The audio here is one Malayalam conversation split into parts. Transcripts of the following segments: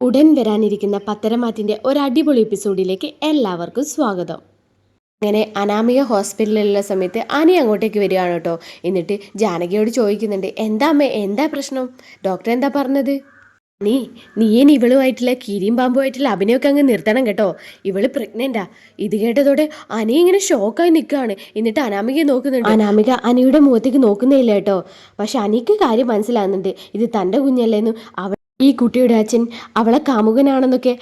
ഉടൻ വരാനിരിക്കുന്ന പത്തരമാറ്റിന്റെ ഒരു അടിപൊളി എപ്പിസോഡിലേക്ക് എല്ലാവർക്കും സ്വാഗതം. അങ്ങനെ അനാമിക ഹോസ്പിറ്റലിലുള്ള സമയത്ത് അനി അങ്ങോട്ടേക്ക് വരികയാണ് കേട്ടോ. എന്നിട്ട് ജാനകിയോട് ചോദിക്കുന്നുണ്ട് എന്താ അമ്മേ എന്താ പ്രശ്നം? ഡോക്ടർ എന്താ പറഞ്ഞത്? നീ നീയൻ ഇവളുമായിട്ടുള്ള കീരിയും പാമ്പുമായിട്ടുള്ള അഭിനയമൊക്കെ അങ്ങ് നിർത്തണം കേട്ടോ. ഇവൾ പ്രഗ്നന്റാ ഇത് കേട്ടതോടെ അനി ഇങ്ങനെ ഷോക്കായി നിൽക്കുകയാണ് എന്നിട്ട് അനാമികയെ നോക്കുന്നുണ്ട്. അനാമിക അനിയുടെ മുഖത്തേക്ക് നോക്കുന്നില്ല കേട്ടോ. പക്ഷെ അനിക്ക് കാര്യം മനസ്സിലാകുന്നുണ്ട്. ഇത് തന്റെ കുഞ്ഞല്ലേന്ന് അവൾ ഈ കുട്ടിയുടെ അച്ഛൻ അവളെ കാമുകനാണെന്നൊക്കെ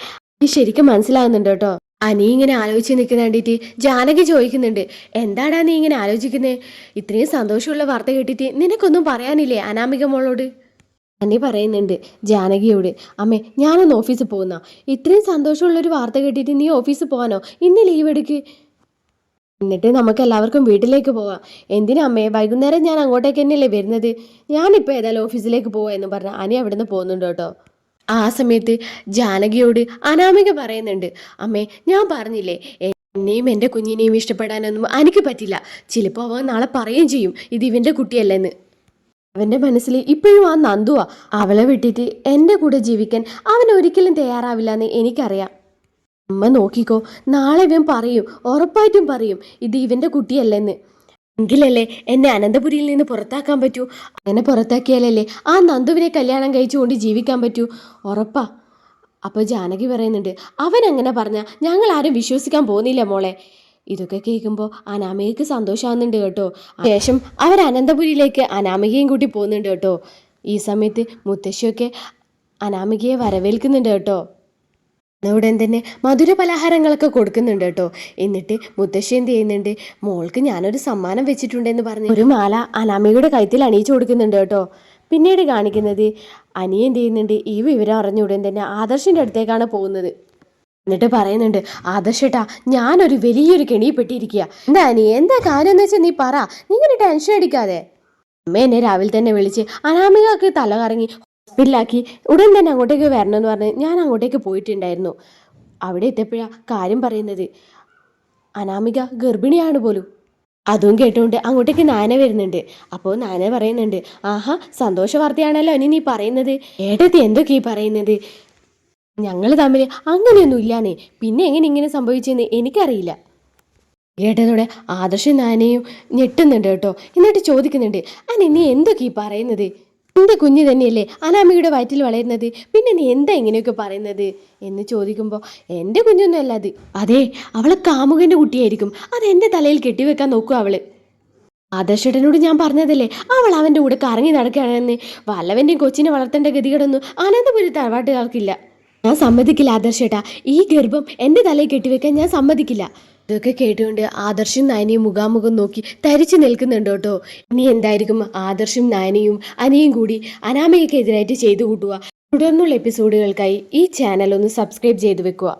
ശരിക്കും മനസ്സിലാകുന്നുണ്ട് കേട്ടോ. അനി ഇങ്ങനെ ആലോചിച്ച് നിൽക്കുന്ന കണ്ടിട്ട് ജാനകി ചോദിക്കുന്നുണ്ട്. എന്താടാ നീ ഇങ്ങനെ ആലോചിക്കുന്നത് ഇത്രയും സന്തോഷമുള്ള വാർത്ത കേട്ടിട്ട് നിനക്കൊന്നും പറയാനില്ലേ അനാമിക മോളോട്? അനി പറയുന്നുണ്ട് ജാനകിയോട് അമ്മേ ഞാനൊന്ന് ഓഫീസിൽ പോകുന്ന. ഇത്രയും സന്തോഷമുള്ള ഒരു വാർത്ത കേട്ടിട്ട് നീ ഓഫീസിൽ പോകാനോ ഇന്ന് ലീവ് എടുക്ക്. എന്നിട്ട് നമുക്ക് എല്ലാവർക്കും വീട്ടിലേക്ക് പോവാം. എന്തിനാ അമ്മേ? വൈകുന്നേരം ഞാൻ അങ്ങോട്ടേക്ക് തന്നെയല്ലേ വരുന്നത്? ഞാനിപ്പോൾ ഏതായാലും ഓഫീസിലേക്ക് പോവാ എന്ന് പറഞ്ഞ അനി അവിടുന്ന് പോകുന്നുണ്ട് കേട്ടോ. ആ സമയത്ത് ജാനകിയോട് അനാമിക പറയുന്നുണ്ട് അമ്മേ ഞാൻ പറഞ്ഞില്ലേ എന്നെയും എന്റെ കുഞ്ഞിനെയും ഇഷ്ടപ്പെടാനൊന്നും എനിക്ക് പറ്റില്ല. ചിലപ്പോൾ അവൻ നാളെ പറയുകയും ചെയ്യും ഇത് ഇവന്റെ കുട്ടിയല്ലെന്ന്. അവന്റെ മനസ്സിൽ ഇപ്പോഴും ആ നന്ദുവാ. അവളെ വിട്ടിട്ട് എന്റെ കൂടെ ജീവിക്കാൻ അവൻ ഒരിക്കലും തയ്യാറാവില്ല എന്ന് എനിക്കറിയാം. അമ്മ നോക്കിക്കോ നാളെ ഇവൻ പറയും ഉറപ്പായിട്ടും പറയും ഇത് ഇവന്റെ കുട്ടിയല്ലെന്ന്. എങ്കിലല്ലേ എന്നെ അനന്തപുരിയിൽ നിന്ന് പുറത്താക്കാൻ പറ്റൂ? അങ്ങനെ പുറത്താക്കിയാലല്ലേ ആ നന്ദുവിനെ കല്യാണം കഴിച്ചുകൊണ്ട് ജീവിക്കാൻ പറ്റൂ? ഉറപ്പാ. അപ്പോൾ ജാനകി പറയുന്നുണ്ട് അവൻ അങ്ങനെ പറഞ്ഞാൽ ഞങ്ങൾ ആരും വിശ്വസിക്കാൻ പോകുന്നില്ല മോളെ. ഇതൊക്കെ കേൾക്കുമ്പോൾ അനാമികയ്ക്ക് സന്തോഷമാകുന്നുണ്ട് കേട്ടോ. ശേഷം അവർ അനന്തപുരിയിലേക്ക് അനാമികയും കൂട്ടി പോകുന്നുണ്ട് കേട്ടോ. ഈ സമയത്ത് മുത്തശ്ശിയൊക്കെ അനാമികയെ വരവേൽക്കുന്നുണ്ട് കേട്ടോ. ഉടൻ തന്നെ മധുര പലഹാരങ്ങളൊക്കെ കൊടുക്കുന്നുണ്ട് കേട്ടോ. എന്നിട്ട് മുത്തശ്ശി എന്ത് ചെയ്യുന്നുണ്ട്? മോൾക്ക് ഞാനൊരു സമ്മാനം വെച്ചിട്ടുണ്ടെന്ന് പറഞ്ഞു ഒരു മാല അനാമികയുടെ കഴുത്തിൽ അണിയിച്ചു കൊടുക്കുന്നുണ്ട് കേട്ടോ. പിന്നീട് കാണിക്കുന്നത് അനിയ എന്ത് ചെയ്യുന്നുണ്ട്? ഈ വിവരം അറിഞ്ഞ ഉടൻ തന്നെ ആദർശിന്റെ അടുത്തേക്കാണ് പോകുന്നത്. എന്നിട്ട് പറയുന്നുണ്ട് ആദർശേട്ടാ ഞാനൊരു വലിയൊരു കെണി പെട്ടിരിക്കുക എന്താ അനി എന്താ കാര്യം എന്ന് വെച്ചാൽ നീ പറ. നീ ഇങ്ങനെ ടെൻഷൻ അടിക്കാതെ. അമ്മ എന്നെ രാവിലെ തന്നെ വിളിച്ച് അനാമികക്ക് തല കറങ്ങി ഹോസ്പിറ്റലാക്കി ഉടൻ തന്നെ അങ്ങോട്ടേക്ക് വരണമെന്ന് പറഞ്ഞ് ഞാൻ അങ്ങോട്ടേക്ക് പോയിട്ടുണ്ടായിരുന്നു. അവിടെ എത്തിയപ്പോഴാണ് കാര്യം പറയുന്നത് അനാമിക ഗർഭിണിയാണ് പോലും. അതും കേട്ടുകൊണ്ട് അങ്ങോട്ടേക്ക് നാന വരുന്നുണ്ട്. അപ്പോൾ നാന പറയുന്നുണ്ട് ആഹാ സന്തോഷ വാർത്തയാണല്ലോ ഇനി നീ പറയുന്നത്. ഏട്ടത്തി എന്തൊക്കെ ഈ പറയുന്നത്? ഞങ്ങൾ തമ്മിൽ അങ്ങനെയൊന്നും ഇല്ലാന്നേ. പിന്നെ എങ്ങനെ ഇങ്ങനെ സംഭവിച്ചെന്ന് എനിക്കറിയില്ല. ഏട്ടനോടെ ആദർശ നാനയും ഞെട്ടുന്നുണ്ട് കേട്ടോ. എന്നിട്ട് ചോദിക്കുന്നുണ്ട് അനി നീ എന്തൊക്കെ ഈ പറയുന്നത്? എന്റെ കുഞ്ഞ് തന്നെയല്ലേ അനാമിയുടെ വയറ്റിൽ വളരുന്നത്? പിന്നെ നീ എന്താ ഇങ്ങനെയൊക്കെ പറയുന്നത്? എന്ന് ചോദിക്കുമ്പോൾ എന്റെ കുഞ്ഞൊന്നും അല്ല അത്. അതെ അവളെ കാമുകന്റെ കുട്ടിയായിരിക്കും. അത് എന്റെ തലയിൽ കെട്ടിവെക്കാൻ നോക്കൂ അവൾ. ആദർശേട്ടനോട് ഞാൻ പറഞ്ഞതല്ലേ അവൾ അവന്റെ കൂടെ കറങ്ങി നടക്കുകയാണെന്ന്. വല്ലവന്റെയും കൊച്ചിനെ വളർത്തേണ്ട ഗതികേടൊന്നും അനന്തപുരി തറവാട്ടുകാർക്കില്ല. ഞാൻ സമ്മതിക്കില്ല ആദർശേട്ടാ. ഈ ഗർഭം എന്റെ തലയിൽ കെട്ടിവെക്കാൻ ഞാൻ സമ്മതിക്കില്ല. ഇതൊക്കെ കേട്ടുകൊണ്ട് ആദർശും നയനയും മുഖാമുഖം നോക്കി തരിച്ചു നിൽക്കുന്നുണ്ട് കേട്ടോ. ഇനി എന്തായിരിക്കും? ആദർശും നയനയും അനിയും കൂടി അനാമയ്ക്കെതിരായിട്ട് ചെയ്തു കൂട്ടുക. തുടർന്നുള്ള എപ്പിസോഡുകൾക്കായി ഈ ചാനൽ ഒന്ന് സബ്സ്ക്രൈബ് ചെയ്തു വെക്കുക.